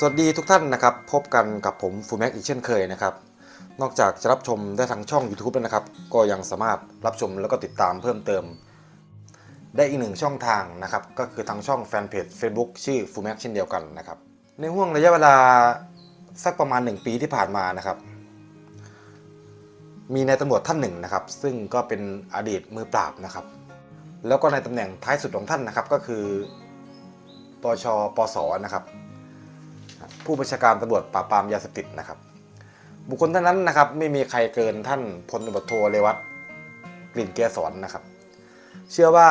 สวัสดีทุกท่านนะครับ พบกันกับผมฟูแม็กอีกเช่นเคยนะครับ นอกจากจะรับชมได้ทางช่อง YouTube แล้วนะครับ ก็ยังสามารถรับชมแล้วก็ติดตามเพิ่มเติม ได้อีกหนึ่งช่องทางนะครับ ก็คือทางช่องแฟนเพจ Facebook ชื่อฟูแม็กเช่นเดียวกันนะครับ ในห่วงระยะเวลาสักประมาณ 1 ปีที่ผ่านมานะครับ มีนายตำรวจท่านหนึ่งนะครับ ซึ่งก็เป็นอดีตมือปราบนะครับ แล้วก็ในตำแหน่งท้ายสุดของท่านนะครับก็คือปชปสนะครับ ผู้บัญชาการตำรวจปราบปรามยาเสพติดนะครับ บุคคลท่านนั้นนะครับ ไม่มีใครเกินท่านพลตำรวจโทเรวัตกลิ่นเกสรนะครับ เชื่อว่า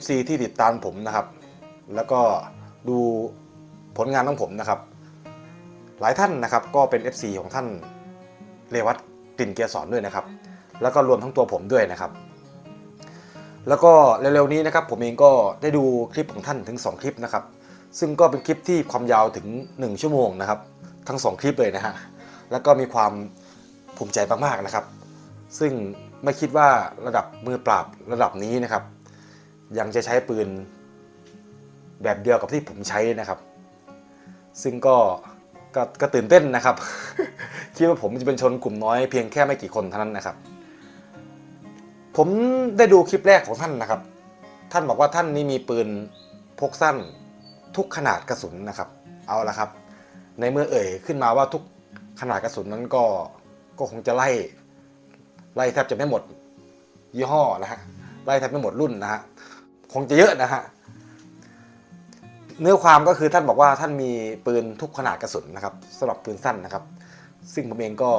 FC ที่ติดตามผมนะครับ แล้วก็ดูผลงานของผมนะครับ หลายท่านนะครับก็เป็น FC ของท่านเรวัตกลิ่นเกสรด้วยนะครับ แล้วก็รวมทั้งตัวผมด้วยนะครับ แล้วก็เร็วๆนี้นะครับ ผมเองก็ได้ดูคลิปของท่านถึง 2 คลิปนะครับ ซึ่งก็เป็นคลิปที่ความยาวถึง 1 ชั่วโมงนะครับ ทั้ง 2 คลิปเลยนะฮะ แล้วก็มีความภูมิใจมากๆนะครับ ซึ่งไม่คิดว่าระดับมือปราบระดับนี้นะครับ ยังจะใช้ปืนแบบเดียวกับที่ผมใช้นะครับ ซึ่งก็ก็ก็ตื่นเต้นนะครับ คิดว่าผมจะเป็นชนกลุ่มน้อยเพียงแค่ไม่กี่คนเท่านั้นนะครับ ผมได้ดูคลิปแรกของท่านนะครับ ท่านบอกว่าท่านนี่มีปืนพกสั้น ทุกขนาดกระสุนนะครับ เอาละครับ ในเมื่อเอ่ยขึ้นมาว่าทุกขนาดกระสุนนั้นก็ก็คงจะไล่ไล่แทบจะไม่หมดยี่ห้อนะฮะไล่แทบไม่หมดรุ่นนะฮะคงจะเยอะนะฮะเนื้อความก็คือท่านบอกว่าท่านมีปืนทุกขนาดกระสุนนะครับสำหรับปืนสั้นนะครับ ซึ่งผมเองก็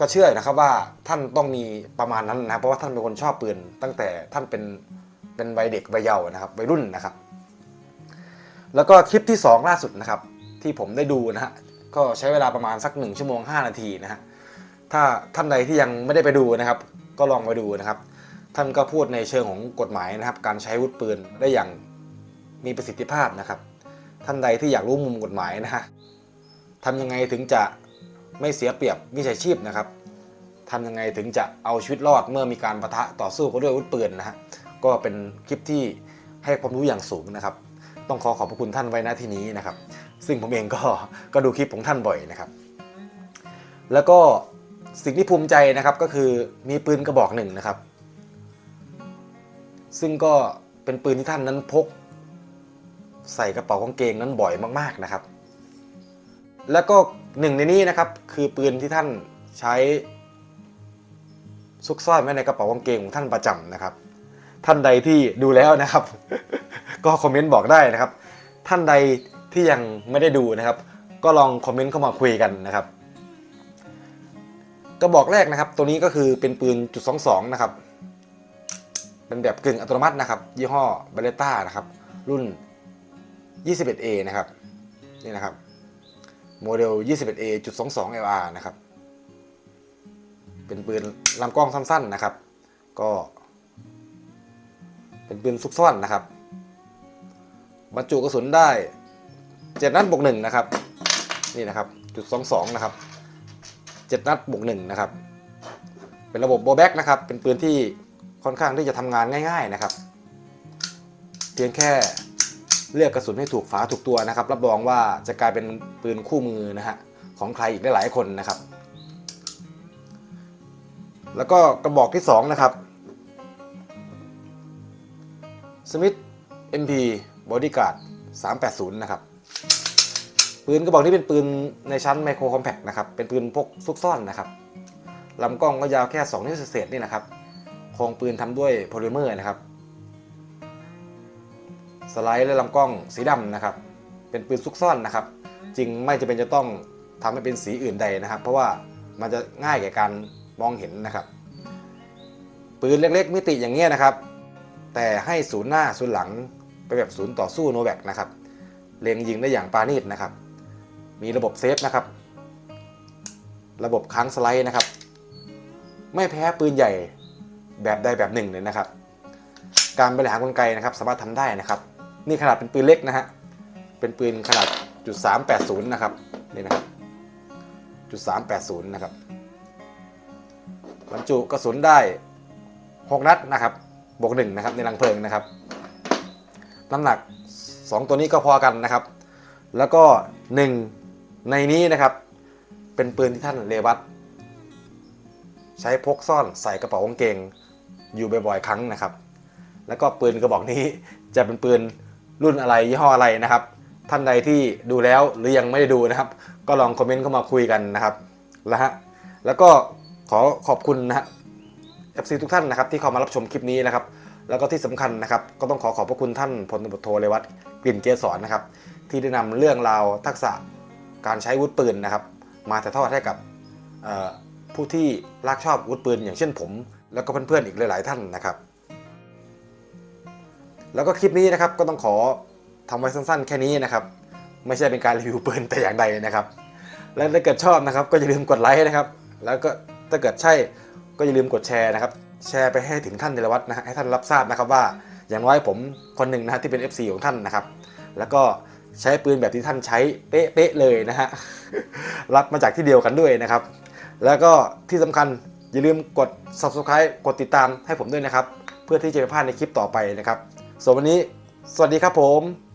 ก็เชื่อนะครับว่าท่านต้องมีประมาณนั้นนะเพราะว่าท่านเป็นคนชอบปืนตั้งแต่ท่านเป็นเป็นวัยเด็กวัยเยาว์นะครับวัยรุ่นนะครับ แล้วก็คลิปที่ 2 ล่าสุดนะครับ ที่ผมได้ดูนะฮะก็ใช้เวลาประมาณสัก 1 ชั่วโมง 5 นาทีนะฮะถ้าท่านใดที่ยังไม่ได้ไปดูนะครับ ก็ลองไปดูนะครับ ท่านก็พูดในเชิงของกฎหมายนะครับ การใช้อาวุธปืนได้อย่างมีประสิทธิภาพนะครับ ท่านใดที่อยากรู้มุมกฎหมายนะฮะทำยังไงถึงจะไม่เสียเปรียบมิจฉาชีพนะครับทำยังไงถึงจะเอาชีวิตรอดเมื่อมีการประทะต่อสู้กันด้วยอาวุธปืนนะฮะก็เป็นคลิปที่ให้ความรู้อย่างสูงนะครับ ต้องขอขอบพระคุณท่านไว้ณที่นี้นะครับ ซึ่งผมเองก็ก็ดูคลิปของท่านบ่อยนะครับ แล้วก็สิ่งที่ภูมิใจนะครับก็คือมีปืนกระบอกหนึ่งนะครับ ซึ่งก็เป็นปืนที่ท่านนั้นพก ใส่กระเป๋ากางเกงนั้นบ่อยมากๆนะครับ แล้วก็หนึ่งในนี้นะครับคือปืนที่ท่านใช้ซุกซ่อนไว้ในกระเป๋ากางเกงของท่านประจำนะครับ ท่านใดที่ดูแล้วนะครับ ก็คอมเมนต์บอกได้นะครับ ท่านใดที่ยังไม่ได้ดูนะครับ ก็ลองคอมเมนต์เข้ามาคุยกันนะครับกระบอกแรกนะครับ ตัวนี้ก็คือเป็นปืนจุดสองสองนะครับ เป็นแบบกึ่งอัตโนมัตินะครับ ยี่ห้อเบเลต้านะครับ รุ่น 21A นะครับ นี่นะครับ โมเดล 21A จุด22 LR นะครับ เป็นปืนลำกล้องสั้นๆนะครับ ก็ เป็นปืนซุกซ่อนนะครับ บรรจุกระสุนได้เจ็ดนัดบวกหนึ่งนะครับ นี่นะครับจุดสองสองนะครับเจ็ดนัดบวกหนึ่งนะครับ เป็นระบบโบแบ็กนะครับ เป็นปืนที่ค่อนข้างที่จะทำงานง่าย ๆนะครับ เพียงแค่เลือกกระสุนให้ถูกฝาถูกตัวนะครับ รับรองว่าจะกลายเป็นปืนคู่มือนะฮะของใครอีกหลายคนนะครับ แล้วก็กระบอกที่สองนะครับสมิธ MP Bodyguard 380 นะครับ ปืนกระบอกนี้เป็นปืนในชั้นไมโครคอมแพคนะครับ เป็นปืนพกซุกซ่อนนะครับลำกล้องก็ยาวแค่ 2 นิ้วเศษนี่นะครับโครงปืนทำด้วยโพลิเมอร์นะครับ สไลด์และลำกล้องสีดำนะครับ เป็นปืนซุกซ่อนนะครับจึงไม่จำเป็นจะต้องทำให้เป็นสีอื่นใดนะครับ เพราะว่ามันจะง่ายแก่การมองเห็นนะครับ ปืนเล็กๆมิติอย่างเงี้ยนะครับ แต่ให้ศูนย์หน้าศูนย์หลัง ไปแบบศูนย์ต่อสู้โนแวกนะครับ เล็งยิงได้อย่างปาณีตนะครับ มีระบบเซฟนะครับ ระบบค้างสไลด์นะครับ ไม่แพ้ปืนใหญ่แบบใดแบบหนึ่งเลยนะครับ การบริหารกลไกนะครับ สามารถทำได้นะครับ นี่ขนาดเป็นปืนเล็กนะฮะ เป็นปืนขนาดจุด380นะครับ นี่นะครับ จุด380นะครับ บรรจุกระสุนได้6นัดนะครับ บวกหนึ่งนะครับในรังเพลิงนะครับ น้ำหนัก 2 ตัวนี้ก็พอกันนะครับ แล้วก็หนึ่งในนี้นะครับ เป็นปืนที่ท่านเรวัตใช้พกซ่อนใส่กระเป๋ากางเกงอยู่บ่อยๆครั้งนะครับ แล้วก็ปืนกระบอกนี้จะเป็นปืนรุ่นอะไรยี่ห้ออะไรนะครับ ท่านใดที่ดูแล้วหรือยังไม่ได้ดูนะครับ ก็ลองคอมเมนต์เข้ามาคุยกันนะครับแล้วฮะแล้วก็ขอขอบคุณนะฮะ FC ทุกท่านนะครับที่เข้ามารับชมคลิปนี้นะครับ แล้วก็ที่สำคัญนะครับ ก็ต้องขอขอบพระคุณท่านพลตำรวจโทเรวัตกลิ่นเกษรนะครับ ที่ได้นำเรื่องราวทักษะการใช้อาวุธปืนนะครับ มาถ่ายทอดให้กับผู้ที่รักชอบอาวุธปืน อย่างเช่นผม แล้วก็เพื่อนๆอีกหลาย ๆ ท่านนะครับ แล้วก็คลิปนี้นะครับก็ต้องขอทำไว้สั้นๆ แค่นี้นะครับ ไม่ใช่เป็นการรีวิวปืนแต่อย่างใดนะครับ และถ้าเกิดชอบนะครับ ก็อย่าลืมกดไลค์นะครับ แล้วก็ถ้าเกิดใช่ก็อย่าลืมกดแชร์นะครับ แชร์ไปให้ถึงท่านเดลวัฒน์นะฮะให้ท่านรับทราบนะครับว่าอย่างน้อยผมคนหนึ่งนะฮะที่เป็น FC ของท่านนะครับ แล้วก็ใช้ปืนแบบที่ท่านใช้เป๊ะๆเลยนะฮะรับมาจากที่เดียวกันด้วยนะครับ แล้วก็ที่สำคัญอย่าลืมกด subscribe กดติดตามให้ผมด้วยนะครับ เพื่อที่จะไม่พลาดในคลิปต่อไปนะครับส่วนวันนี้ สวัสดีครับผม